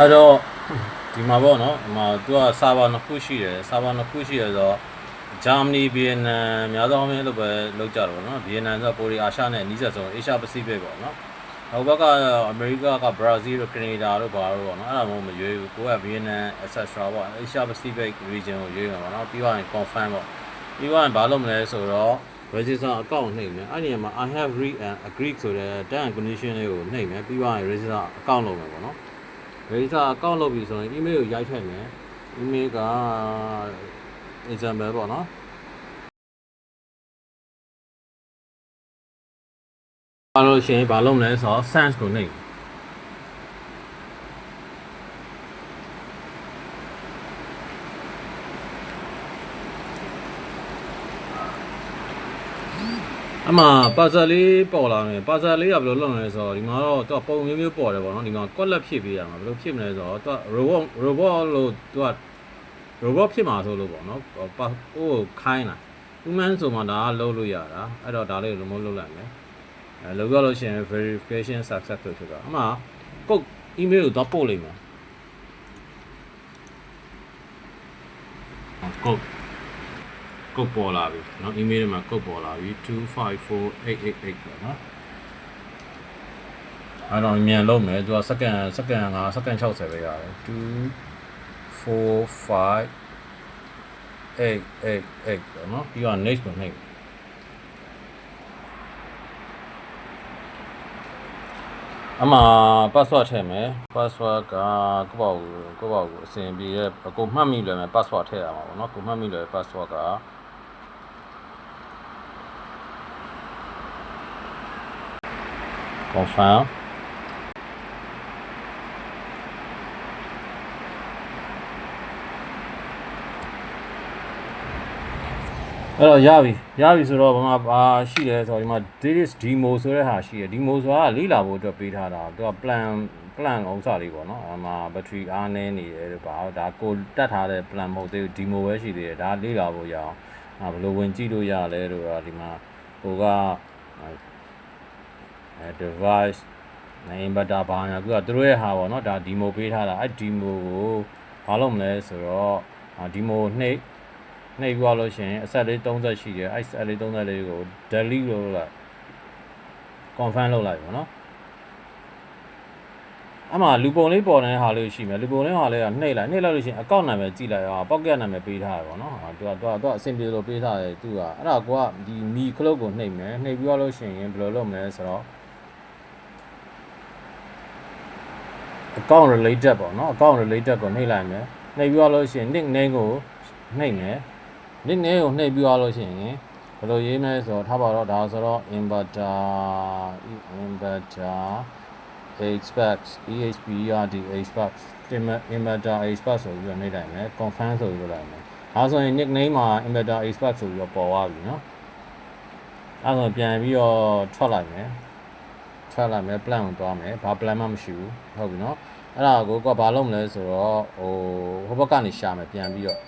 အဲ့တော့ဒီမှာပေါ့နော်ဒီမှာသူကစာဘာနှစ်ခုရှိတယ်စာဘာနှစ်ခုရှိရဆိုတော့ဂျာမနီဗီယက်နမ်များသောအားဖြင့်လို့ပဲလောက်ကြတော့ဗောနော်ဗီယက်နမ်ဆိုတော့ပိုရီအာရှနဲ့အနီးစပ်ဆုံးအေရှာပစိဖိတ်ပေါ့နော်ဟိုဘက်ကအမေရိကကဘရာဇီးတို့ကနေဒါတို့ဘာတို့ပေါ့နော်အဲ့ဒါမှမရွေးဘူးကိုကဗီယက်နမ် accessory ပေါ့အေရှာပစိဖိတ် region ကိုရွေးမှာပေါ့နော်ပြီးတော့ရင် confirm ပေါ့ပြီးတော့ရင်ဘာလုပ်မလဲဆိုတော့ register account နှိပ်မယ်အဲ့ဒီမှာ I have read and agree ဆိုတဲ့ term and condition လေးကိုနှိပ်မယ်ပြီးတော့ရင် register account လုပ်မယ်ပေါ့နော် register account လုပ်ပြီဆိုရင် email ကိုရိုက်ထည့်မယ် email က example ပေါ့နော်အဲ့လိုရှင်ဘာလုပ်မလဲဆိုတော့ sense ကိုနှိပ် အမှပါဇာလေးပေါ်လာမယ်ပါဇာလေးကဘယ်လိုလုပ်မလဲဆိုတော့ဒီမှာတော့သူကပုံမျိုးမျိုးပေါ်တယ်ပေါ့နော်ဒီမှာကွက်လက်ဖြစ်ပေးရမှာဘယ်လိုဖြစ်မလဲဆိုတော့သူက robot robot လို့သူက robot ဖြစ်မှာဆိုလို့ပေါ့နော်ပါဟိုခိုင်းလာ human ဆိုမှဒါကလုပ်လို့ရတာအဲ့တော့ဒါလေးကို remote လုပ်လိုက်မယ်အဲလုပ်ရလို့ရှိရင် verification success လို့ဖြစ်သွားအမှကုတ် email ကိုတော့ပို့လိုက်မယ်ကုတ် ကုတ်ပေါ်လာပြီเนาะ email ထဲမှာကုတ်ပေါ်လာပြီ254888ပေါ့နော်အဲ့တော့မြန်လုံးမယ်သူကစက္ကန့်စက္ကန့်5စက္ကန့်60ပဲရတယ်2 4 5 8 8 8ပေါ့နော်ပြီးတော့ next ကိုနှိပ်အမှ password ထည့်မယ် password ကကိုပေါ့ကိုပေါ့ကိုအစဉ်ပြေတဲ့ကိုမှတ်မိလွယ်မယ် password ထည့်ရမှာပေါ့နော်ကိုမှတ်မိလွယ် password က confirm အဲ့တော့ရပြီရပြီဆိုတော့ဘာမှဘာရှိလဲဆိုတော့ဒီမှာ this demo ဆိုတဲ့ဟာရှိတယ် demo ဆိုတာကလေးလာဖို့အတွက်ပေးထားတာသူက plan plan ဥစ္စာလေးပေါ့နော်အမှ battery အားနည်းနေတယ်လို့ပါဒါကိုတက်ထားတဲ့ plan မဟုတ်သေးဘူး demo ပဲရှိသေးတယ်ဒါလေးလာဖို့ရအောင်အဲဘယ်လိုဝင်ကြည့်လို့ရလဲလို့တော့ဒီမှာကိုကအဲ device နေ inverter ဘာညာသူကသူတို့ရဲ့ဟာပေါ့နော်ဒါ demo ပေးထားတာအဲ demo ကိုဘာလုပ်မလဲဆိုတော့ demo နှိပ်နှိပ်ပြီးလို့ရှိရင်အဆက်လေး30ရှိတယ်အဲအဆက်လေး30လေးကို delete လုပ်လိုက် confirm လုပ်လိုက်ပါနော်အမှလူပုံလေးပေါ်နေတဲ့ဟာလေးရှိမယ်လူပုံလေးဟာလေးကနှိပ်လိုက်နှိပ်လိုက်လို့ရှိရင်အကောင့်နာမည်ကြည့်လိုက်အောင် pocket နာမည်ပေးထားရပါတော့ဟာသူကသူကသူကအဆင်ပြေလို့ပေးထားတယ်သူကအဲ့ဒါကိုကဒီမီခလုတ်ကိုနှိပ်မယ်နှိပ်ပြီးလို့ရှိရင်ဘယ်လိုလုပ်မလဲဆိုတော့ account related ပေါ့နော် account related ကိုနှိပ်လိုက်မယ်နှိပ်ပြီးလို့ရှိရင် nickname ကိုနှိပ်မယ် nickname ကိုနှိပ်ပြီးလို့ရှိရင်ဘယ်လိုရေးမလဲဆိုတော့ထားပါတော့ဒါဆိုတော့ inverter inverter expect EHPRD expect inverter expect ဆိုပြီးတော့နှိပ်လိုက်မယ် confirm ဆိုပြီးတော့လိုက်မယ်ဒါဆိုရင် nickname မှာ inverter expect ဆိုပြီးတော့ပေါ်သွားပြီเนาะအဲဆိုပြန်ပြီးတော့ထွက်လိုက်မယ် ထွက်လာမယ် plan ကိုသွားမယ်ဘာ plan မှမရှိဘူးဟုတ်ပြီเนาะအဲ့ဒါကိုကဘာလုပ်မလဲဆိုတော့ဟိုဟိုဘက်ကနေရှာမယ်ပြန်ပြီးတော့